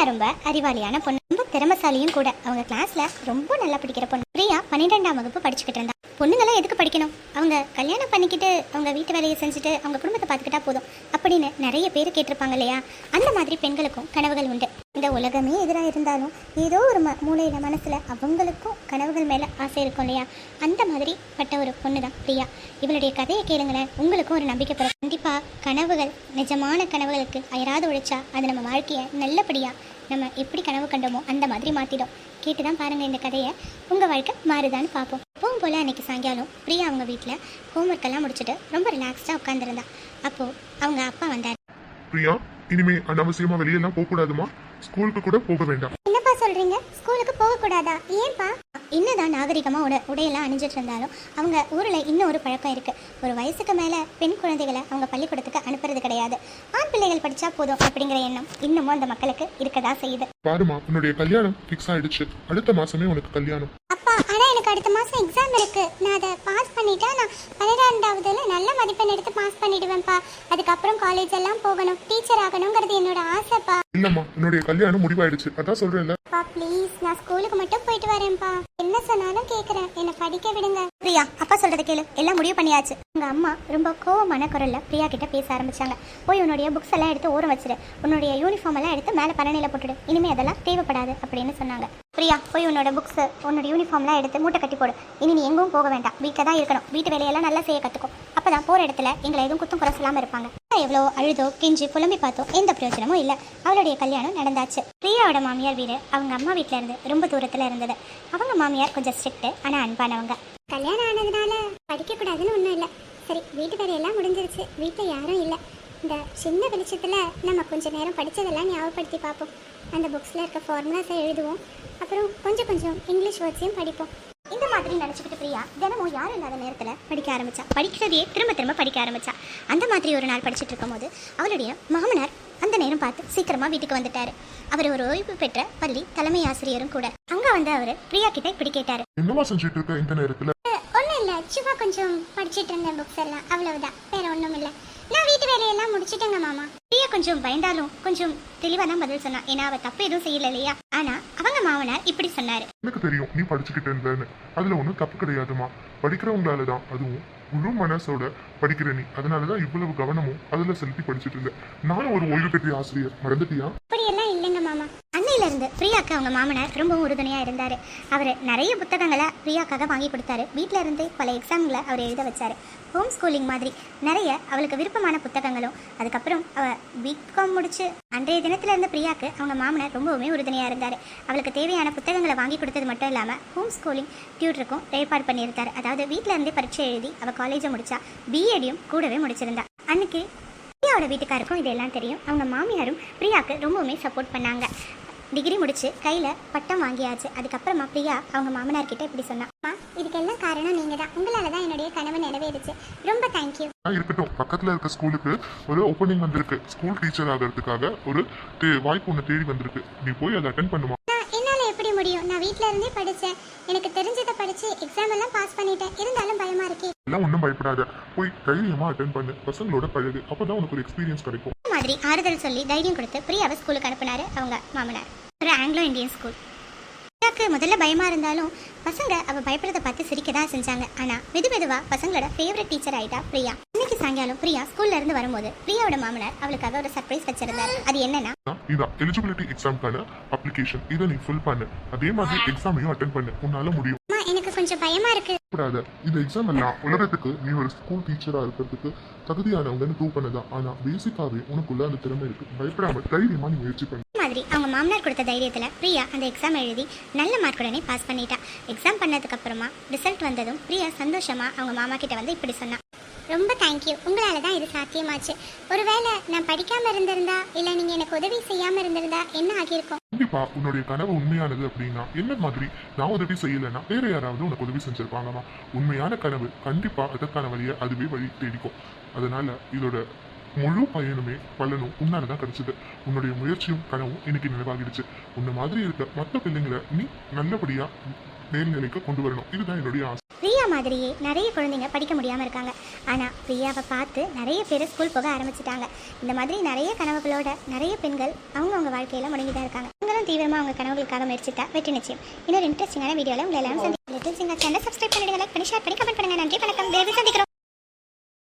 பிரியா ரொம்ப அறிவாளியான பொண்ணு. ரொம்ப திறமசாலியும் கூட. அவங்க கிளாஸ்ல ரொம்ப நல்லா படிக்கிற பொண்ணு. பிரியா பன்னிரெண்டாம் வகுப்பு படிச்சுக்கிட்டு இருந்தா. பொண்ணுங்களாம் எதுக்கு படிக்கணும்? அவங்க கல்யாணம் பண்ணிக்கிட்டு அவங்க வீட்டு வேலையை செஞ்சுட்டு அவங்க குடும்பத்தை பார்த்துக்கிட்டா போதும். அப்படின்னு நிறைய பேர் கேட்டிருப்பாங்க இல்லையா? அந்த மாதிரி பெண்களுக்கும் கனவுகள் உண்டு. இந்த உலகமே எதிராக இருந்தாலும் ஏதோ ஒரு ம மூலையில் மனசுல அவங்களுக்கும் கனவுகள் மேலே ஆசை இருக்கும் இல்லையா? அந்த மாதிரி பட்ட ஒரு பொண்ணு தான் பிரியா. இவளுடைய கதையை கேளுங்களேன். உங்களுக்கும் ஒரு நம்பிக்கை பெறும் கண்டிப்பாக கனவுகள் நிஜமான கனவுகளுக்கு அயராது உழைச்சா அது நம்ம வாழ்க்கையை நல்லபடியாக நம்ம எப்படி கனவு கண்டோமோ அந்த மாதிரி மாத்திடும். கேட்டு தான் பாருங்க இந்த கதையை. உங்க வாழ்க்கை மாறுதான்னு பார்ப்போம் எப்பவும் போல அன்னைக்கு சாயங்காலம் பிரியா அவங்க வீட்டில் ஹோம்ஒர்க் எல்லாம் முடிச்சுட்டு ரொம்ப ரிலாக்ஸ்டாக உட்காந்துருந்தா அப்போ அவங்க அப்பா வந்தார். பிரியா இனிமே அனாவசியமா வெளியெல்லாம் போக கூடாதுமா ஸ்கூலுக்கு கூட போக வேண்டாம். சொல்றீங்க? ஸ்கூலுக்கு போக கூடாதா ஏன்பா? என்னதான் நாகரிகமா உட உடையெல்லாம் அணிஞ்சிட்டு இருந்தாலும் அவங்க ஊர்ல இன்னும் ஒரு பழக்கம் இருக்கு. ஒரு வயசுக்கு மேல பெண் குழந்தைகளை அவங்க பள்ளிக்கூடத்துக்கு அனுப்புறது கிடையாது. ஆண் பிள்ளைகள் படிச்சா போதும் அப்படிங்கிற எண்ணம் இன்னமும் அந்த மக்களுக்கு இருக்கதா செய்யுது. பாருமா உன்னுடைய கல்யாணம் ஃபிக்ஸ் ஆயிடுச்சு. அடுத்த மாசமே உனக்கு கல்யாணம். அப்பா ஆனா எனக்கு அடுத்த மாசம் எக்ஸாம் இருக்கு. நான் அதை பாஸ் பண்ணிட்டா நான் பன்னிரெண்டாவதுல நல்ல மதிப்பெண் எடுத்து பாஸ் பண்ணிடுவேன்ப்பா. அதுக்கப்புறம் காலேஜ் எல்லாம் போகணும். டீச்சர் ஆகணுங்கிறது என்னோட ஆசைப்பா. இல்லம்மா உன்னுடைய கல்யாணம் முடிவாயிடுச்சு. அதான் சொல்றேன்ல. ப்ளீஸ் நான் ஸ்கூலுக்கு மட்டும் போயிட்டு வரேன்ப்பா. என்ன சொன்னாலும் கேக்குறேன். என்ன படிக்க விடுங்க. பிரியா அப்பா சொல்றத கேளு. எல்லாம் முடிவு பண்ணியாச்சு. உங்க அம்மா ரொம்ப கோவமான குரல்ல பிரியா கிட்ட பேச ஆரம்பிச்சாங்க. போய் உன்னுடைய புக்ஸ் எல்லாம் எடுத்து ஓரம் வச்சிரு. உன்னுடைய யூனிஃபார்ம் எல்லாம் எடுத்து மேல பரணையில போட்டுடு. இனிமே அதெல்லாம் தேவைப்படாது அப்படின்னு சொன்னாங்க. பிரியா போய் உன்னோட புக்ஸ் உன்னோட யூனிஃபார்ம்லாம் எடுத்து மூட்டை கட்டி போடு. இனி நீ எங்கும் போக வேண்டாம். வீட்டில் தான் இருக்கணும். வீட்டு வேலையெல்லாம் நல்லா செய்ய கற்றுக்கும் அப்பதான் போகிற இடத்துல எங்களை எதுவும் குத்தம் குறை சொல்லாமல் இருப்பாங்க எவ்வளோ அழுதோ கெஞ்சி புலம்பி பார்த்தோ எந்த பிரயோஜனமும் இல்லை. அவளுடைய கல்யாணம் நடந்தாச்சு. பிரியாவோட மாமியார் வீடு அவங்க அம்மா வீட்டில் இருந்து ரொம்ப தூரத்தில் இருந்தது. அவங்க மாமியார் கொஞ்சம் ஸ்ட்ரிக்ட் ஆனால் அன்பானவங்க. கல்யாணம் ஆனதுனால படிக்கக்கூடாதுன்னு ஒன்றும் இல்லை. சரி வீட்டு வேலையெல்லாம் முடிஞ்சிருச்சு. வீட்டில் யாரும் இல்லை. இந்த சின்ன வெளிச்சத்தில் நம்ம கொஞ்ச நேரம் படித்ததெல்லாம் ஞாபகப்படுத்தி பார்ப்போம். அந்த புக்ஸில் இருக்க ஃபார்முலாஸை எழுதுவோம். அப்புறம் கொஞ்சம் கொஞ்சம் இங்கிலீஷ் வேர்ட்ஸையும் படிப்போம். இந்த மாதிரி நினச்சிக்கிட்டு பிரியா தினமும் யாரும் இல்லாத நேரத்தில் படிக்க ஆரம்பிச்சா? படிக்கிறதையே திரும்ப திரும்ப படிக்க ஆரம்பிச்சா? அந்த மாதிரி ஒரு நாள் படிச்சுட்டு இருக்கும்போது அவளுடைய மாமனார் அந்த நேரம் பார்த்து சீக்கிரமா வீட்டுக்கு வந்துட்டாரு. அவர் ஒரு ஓய்வு பெற்ற பள்ளி தலைமை ஆசிரியரும் கூட. அங்க வந்து அவர் பிரியா கிட்ட இப்படி கேட்டாரு. என்னமா செஞ்சுட்டு இருக்க இந்த நேரத்துல? ஒன்றும் இல்லை. சும்மா கொஞ்சம் படிச்சிட்டு இருந்தேன் புக்ஸ் எல்லாம். அவ்வளவுதான். வேற ஒன்றும் இல்லை. நான் வீட்டு வேலையெல்லாம் முடிச்சிட்டேங்க மாமா. கொஞ்சம் பயந்தாலும் கொஞ்சம் தெளிவா தான் பதில் சொன்னா ஏன்னா அவ தப்பு எதுவும் செய்யல இல்லையா? ஆனா அவங்க மாமனார் இப்படி சொன்னாரு. எனக்கு தெரியும் நீ படிச்சுக்கிட்டு இருந்தேன்னு. அதுல ஒன்றும் தப்பு கிடையாதுமா படிக்கிறவங்களால தான். அதுவும் முழு மனசோட படிக்கிற நீ. அதனாலதான் இவ்வளவு கவனமும் அதுல செலுத்தி படிச்சுட்டு இருந்தேன் நானும் ஒரு ஓய்வு பெற்ற ஆசிரியர். மறந்துட்டியா? இருந்து பிரியாக்கு அவங்க மாமனார் ரொம்பவும் உறுதுணையாக இருந்தார். அவர் நிறைய புத்தகங்களை பிரியாக்காக வாங்கி கொடுத்தாரு. வீட்டில் இருந்து பல எக்ஸாம்களை அவர் எழுத வச்சாரு. ஹோம் ஸ்கூலிங் மாதிரி நிறைய அவளுக்கு விருப்பமான புத்தகங்களும் அதுக்கப்புறம் அவள் பிகாம் முடிச்சு அன்றைய தினத்தில் இருந்து பிரியாக்கு அவங்க மாமனார் ரொம்பவுமே உறுதுணையாக இருந்தார். அவளுக்கு தேவையான புத்தகங்களை வாங்கி கொடுத்தது மட்டும் இல்லாமல் ஹோம் ஸ்கூலிங் டியூட்டருக்கும் ஏற்பாடு பண்ணியிருந்தார் அதாவது வீட்டில் இருந்தே பரீட்சை எழுதி அவள் காலேஜை முடிச்சா பிஏடியும் கூடவே முடிச்சிருந்தா. அன்னைக்கு பிரியாவோட வீட்டுக்காருக்கும் இதெல்லாம் தெரியும். அவங்க மாமியாரும் பிரியாவுக்கு ரொம்பவுமே சப்போர்ட் பண்ணாங்க. டிகிரி முடிச்சு கையில பட்டம் வாங்கியாச்சு. அதுக்கப்புறமா பிரியா அவங்க மாமனார் கிட்ட இப்படி சொன்னா "அம்மா, இதுக்கெல்லாம் காரணம் நீங்க தான் உங்களால தான் என்னுடைய கனவு நிறைவேறுச்சு. ரொம்ப தேங்க்யூ இருக்கட்டும். பக்கத்துல இருக்க ஸ்கூலுக்கு ஒரு ஓப்பனிங் வந்திருக்கு. ஸ்கூல் டீச்சர் ஆகிறதுக்காக ஒரு வாய்ப்பு ஒன்று தேடி வந்திருக்கு. நீ போய் அதை அட்டன் பண்ணுமா? என்னால எப்படி முடியும்? நான் வீட்ல இருந்தே படிச்சேன். எனக்கு தெரிஞ்சதை படிச்சு எக்ஸாம் எல்லாம் பாஸ் பண்ணிட்டேன். இருந்தாலும் பயமா இருக்கே. எல்லாம் ஒன்றும் பயப்படாத. போய் தைரியமா அட்டன் பண்ணு. பசங்களோட பழகு. அப்பதான் உனக்கு ஒரு எக்ஸ்பீரியன்ஸ் கிடைக்கும். மாதிரி ஆறுதல் சொல்லி தைரியம் கொடுத்து பிரியாவை ஸ்கூலுக்கு அனுப்புனாரு அவங்க மாமனார். ஒரு ஆங்கிலோ இந்தியன் ஸ்கூல் பிரியாவுக்கு முதல்ல பயமா இருந்தாலும் பசங்க அவ பயப்படுறத பார்த்து சிரிக்க தான் செஞ்சாங்க. ஆனா மெது மெதுவா பசங்களோட ஃபேவரட் டீச்சர் ஆயிட்டா பிரியா. இன்னைக்கு சாயங்காலம் பிரியா ஸ்கூல்ல இருந்து வரும்போது பிரியாவோட மாமனார் அவளுக்காக ஒரு சர்ப்ரைஸ் வச்சிருந்தாரு. அது என்னன்னா இதான், எலிஜிபிலிட்டி எக்ஸாம்க்கான அப்ளிகேஷன் இதை நீ ஃபில் பண்ணு. அதே மாதிரி எக்ஸாமையும் அட்டன் பண்ணு. உன்னால முடியும். கொஞ்சம் பயமா இருக்கு. கூடாது இந்த எக்ஸாம் எல்லாம் உலகத்துக்கு நீ ஒரு ஸ்கூல் டீச்சரா இருக்கிறதுக்கு தகுதியானவங்கன்னு ப்ரூவ் பண்ணதான். ஆனா பேசிக்காவே உனக்குள்ள அந்த திறமை இருக்கு. பயப்படாம தைரியமா நீ முயற்சி பண்ணு. மாதிரி அவங்க மாமனார் கொடுத்த தைரியத்துல பிரியா அந்த எக்ஸாம் எழுதி நல்ல மார்க்குடனே பாஸ் பண்ணிட்டா. எக்ஸாம் பண்ணதுக்கு அப்புறமா ரிசல்ட் வந்ததும் பிரியா சந்தோஷமா அவங்க மாமா கிட்ட வந்து இப்படி சொன்னா. ரொம்ப தேங்க்யூ உங்களால் தான் இது சாத்தியமாச்சு. ஒருவேளை நான் படிக்காமல் இருந்திருந்தா இல்லை நீங்கள் எனக்கு உதவி செய்யாமல் இருந்திருந்தா என்ன ஆகியிருக்கும்? கண்டிப்பா உன்னுடைய கனவு உண்மையானது அப்படின்னா என்ன மாதிரி நான் உதவி செய்யலைன்னா வேற யாராவது உனக்கு உதவி செஞ்சிருப்பாங்கம்மா. உண்மையான கனவு கண்டிப்பா அதற்கான வழியை அதுவே வழி தேடிக்கும். அதனால இதோட முழு பயனுமே பலனும் உன்னால தான் கிடைச்சது. உன்னுடைய முயற்சியும் கனவும் இன்னைக்கு நினைவாகிடுச்சு. உன்ன மாதிரி இருக்க மற்ற பிள்ளைங்களை நீ நல்லபடியா மேல்நிலைக்கு கொண்டு வரணும். இதுதான் என்னுடைய ஆசை. மாதிரியே நிறைய குழந்தைங்க படிக்க முடியாமல் இருக்காங்க. ஆனால் பிரியாவை பார்த்து நிறைய பேர் ஸ்கூல் போக ஆரம்பிச்சிட்டாங்க. இந்த மாதிரி நிறைய கனவுகளோட நிறைய பெண்கள் அவங்கவுங்க வாழ்க்கையில் முடங்கி தான் இருக்காங்க. அவங்களும் தீவிரமாக அவங்க கனவுகளுக்காக முயற்சித்தா வெற்றி நிச்சயம். இன்னொரு இன்ட்ரெஸ்டிங்கான வீடியோவில் உங்களை எல்லாரும் சந்திக்கிறேன் சேனல் சப்ஸ்கிரைப் பண்ணிடுங்க லைக் பண்ணி ஷேர் பண்ணி கமெண்ட் பண்ணுங்க. நன்றி வணக்கம். சந்திக்கிறோம்.